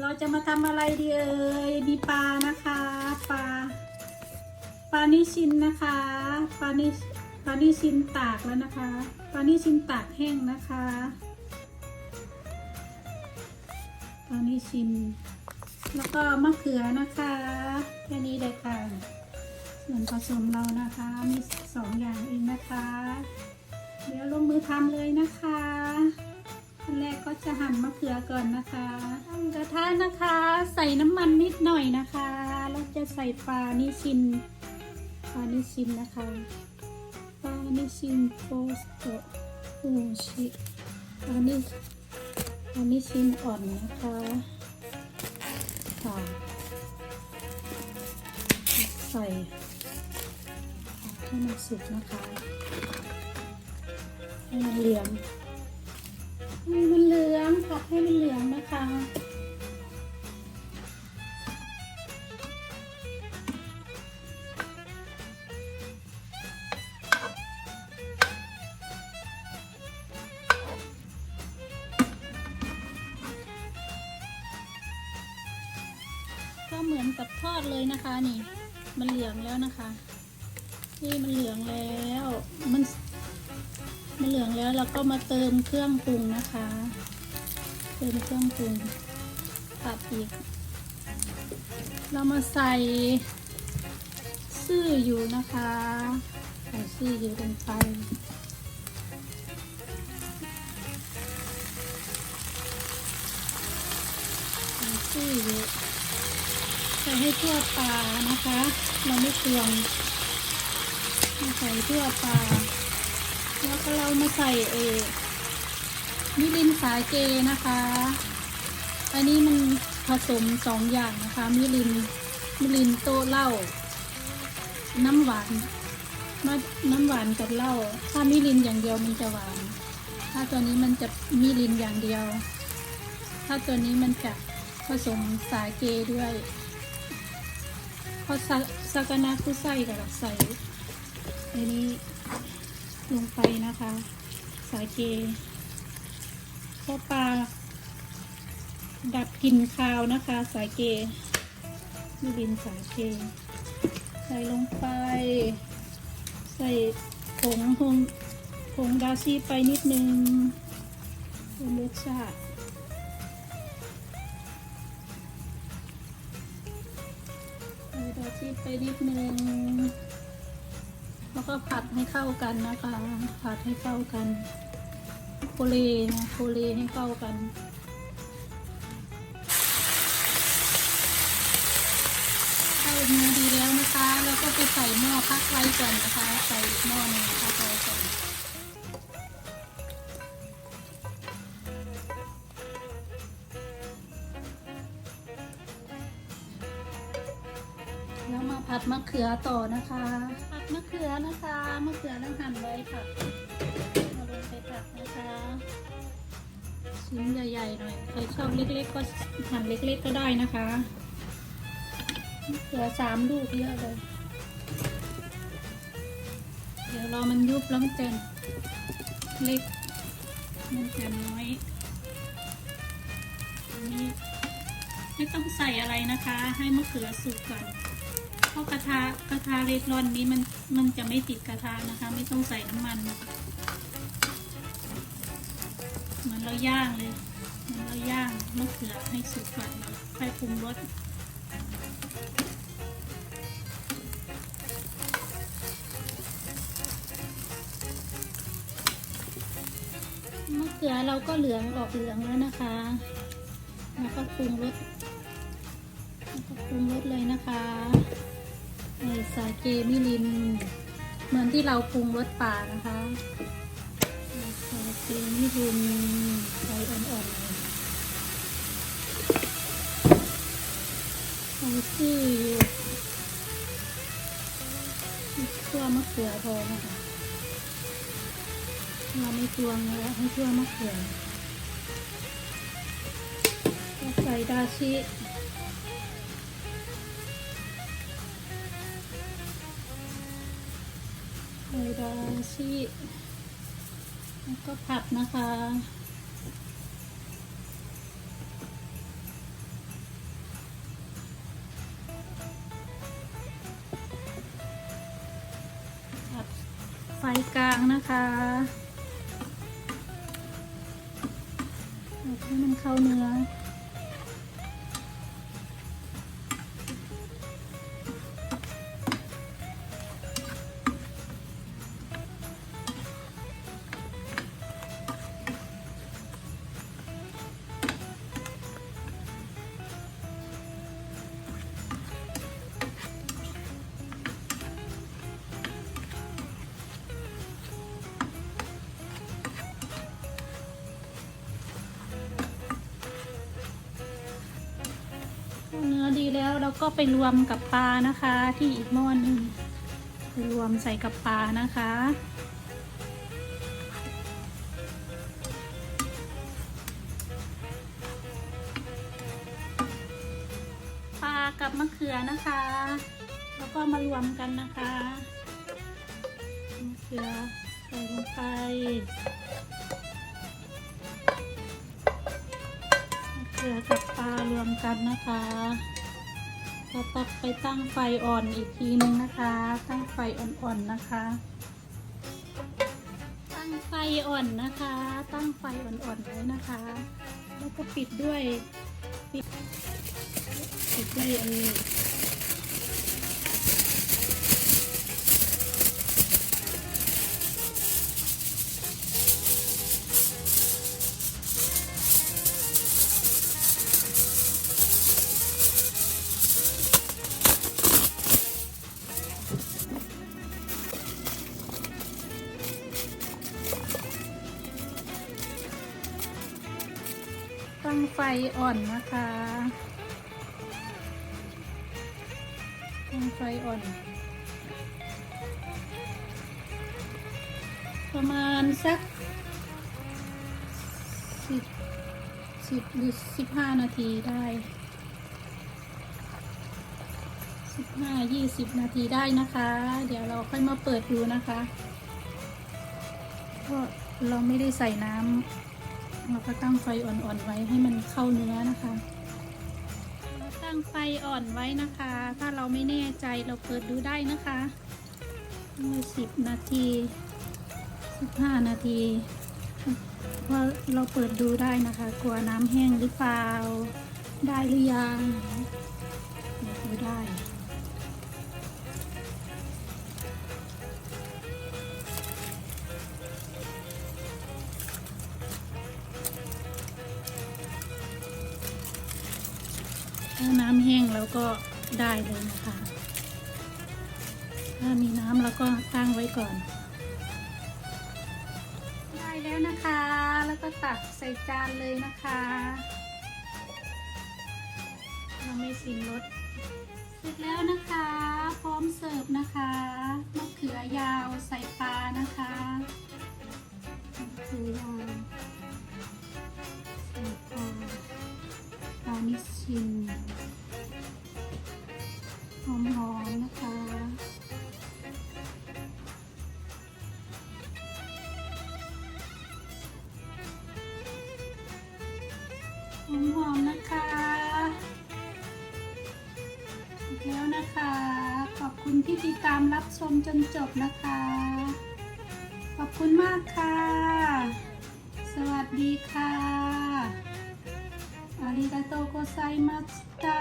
เราจะมาทำอะไรดีเอ่ยมีปลานะคะปลาปลานิชินนะคะปลานิปลานิชินตากแล้วนะคะปลานิชินตากแห้งนะคะปลานิชินแล้วก็มะเขือนะคะแค่นี้เลยค่ะส่วนผสมเรานะคะมีสองอย่างเองนะคะ เดี๋ยวลงมือทำเลยนะคะ อันแรกก็จะหั่นมะเขือก่อนนะคะตั้งกระทะนะคะ ใส่น้ำมันนิดหน่อยนะคะแล้วจะใส่ปลานิชินปลานิชินนะคะปลานิชินโพสโตโอชิปลานิปลานิชินอ่อนนะคะค่ะใส่ให้มันสุกนะคะให้มันเหลือง มันเหลืองผัดให้มันเหลืองนะคะก็เหมือนกับทอดเลยนะคะนี่ มันเหลืองแล้วนะคะ นี่มันเหลืองแล้ว มัน มันเหลืองแล้วเราก็มาเติมเครื่องปรุงนะคะ เติมเครื่องปรุงผัดอีก เรามาใส่ซื่ออยู่นะคะใส่ซื่ออยู่ลงไปใส่ซื่อยู่ใส่ให้ทั่วปลานะคะ เราไม่เตวงใส่ทั่วปลา แล้วก็เรามาใส่เออมิรินสาเกนะคะ อันนี้มันผสมสองอย่างนะคะ มิรินมิรินโตเหล้าน้ำหวานมาน้ำหวานกับเหล้าถ้ามิรินอย่างเดียวมันจะหวาน ถ้าตัวนี้มันจะมิรินอย่างเดียว ถ้าตัวนี้มันจะผสมสาเกด้วยพราะซาซากานาคุไส้กับใส่ในนี้ ลงไปนะคะ สาเกเพราะปลา ดับกลิ่นคาวนะคะ สาเกมิรินสาเกใส่ลงไป ใส่ผงผงผงดาซี่ไปนิดนึงเป็นรสชาติใส่ดาซี่ไปนิดนึง แล้วก็ผัดให้เข้ากันนะคะ ผัดให้เข้ากันโคเลนะโคเลให้เข้ากันเข้าเนื้อดีแล้วนะคะ แล้วก็ไปใส่หม้อพักไว้ก่อนนะคะ ใส่หม้อนึงพักไว้ก่อนแล้วมาผัดมะเขือต่อนะคะผัด มะเขือนะคะมะเขือต้องหั่นไว้ผัดเอาลงไปผัดนะคะชิ้นใหญ่ๆหน่อยใครชอบเล็กๆก็หั่นเล็กๆก็ได้นะคะมะเขือสามลูกเยอะเลยเดี๋ยวรอมันยุบแล้วมันจะเล็กมันจะน้อยนนี้ไม่ต้องใส่อะไรนะคะ ให้มะเขือสุกก่อน เพราะกระทะกระทะเล็กร้อนนี้มันมันจะไม่ติดกระทะนะคะ ไม่ต้องใส่น้ำมันเหมือนเราย่างเลยเหมือนเราย่างมะเขือให้สุกก่อนค่อยปรุงรสมะเขือเราก็เหลืองออกเหลืองแล้วนะคะแล้วก็ปรุงรสแล้วก็ปรุงรสเลยนะคะ สาเกมิริน เหมือนที่เราปรุงรสป่านะคะสาเกมิรินใส่อ่อนๆเลยใส่ซี่ชั่วมะเขือพอนะคะเราไม่ตวงแล้วให้ทั่วมะเขือใส่ดาชิ โรยดาชีแล้วก็ผัดนะคะผัดไฟกลางนะคะให้มันเข้าเนื้อ แล้วก็ไปรวมกับปลานะคะ ที่อีกหม้อนึงไปรวมใส่กับปลานะคะ ปลากับมะเขือนะคะ แล้วก็มารวมกันนะคะมะเขือใส่ลงไปเกลือกับปลารวมกันนะคะ เราตักไปตั้งไฟอ่อนอีกทีนึงนะคะ ตั้งไฟอ่อนๆนะคะ ตั้งไฟอ่อนนะคะ ตั้งไฟอ่อนๆไว้นะคะ แล้วก็ปิดด้วย ปิดปิดด้วยอันนี้ ไฟอ่อนนะคะตั้งไฟอ่อน ประมาณสักสิบสิบหรือสิบห้านาทีได้สิบห้ายี่สิบนาทีได้นะคะ เดี๋ยวเราค่อยมาเปิดดูนะคะเพราะเราไม่ได้ใส่น้ำ เราก็ตั้งไฟอ่อนๆไว้ให้มันเข้าเนื้อนะคะเราตั้งไฟอ่อนไว้นะคะ ถ้าเราไม่แน่ใจเราเปิดดูได้นะคะสิบนาทีสิบห้านาทีเพราะเราเปิดดูได้นะคะ กลัวน้ำแห้งหรือเปล่า ได้หรือยังเปิดดูได้ ถ้าน้ำแห้งแล้วก็ได้เลยนะคะ ถ้ามีน้ำแล้วก็ตั้งไว้ก่อน ได้แล้วนะคะ แล้วก็ตักใส่จานเลยนะคะ เราไม่ชิมรสเสร็จแล้วนะคะ พร้อมเสิร์ฟนะคะมะเขือยาวใส่ปลานะคะมะเขือยาวใส่ปลาปลานิชชิน อีกแล้วนะคะ ขอบคุณที่ติดตามรับชมจนจบนะคะ ขอบคุณมากค่ะ สวัสดีค่ะอาริกาโตโกไซมัสตา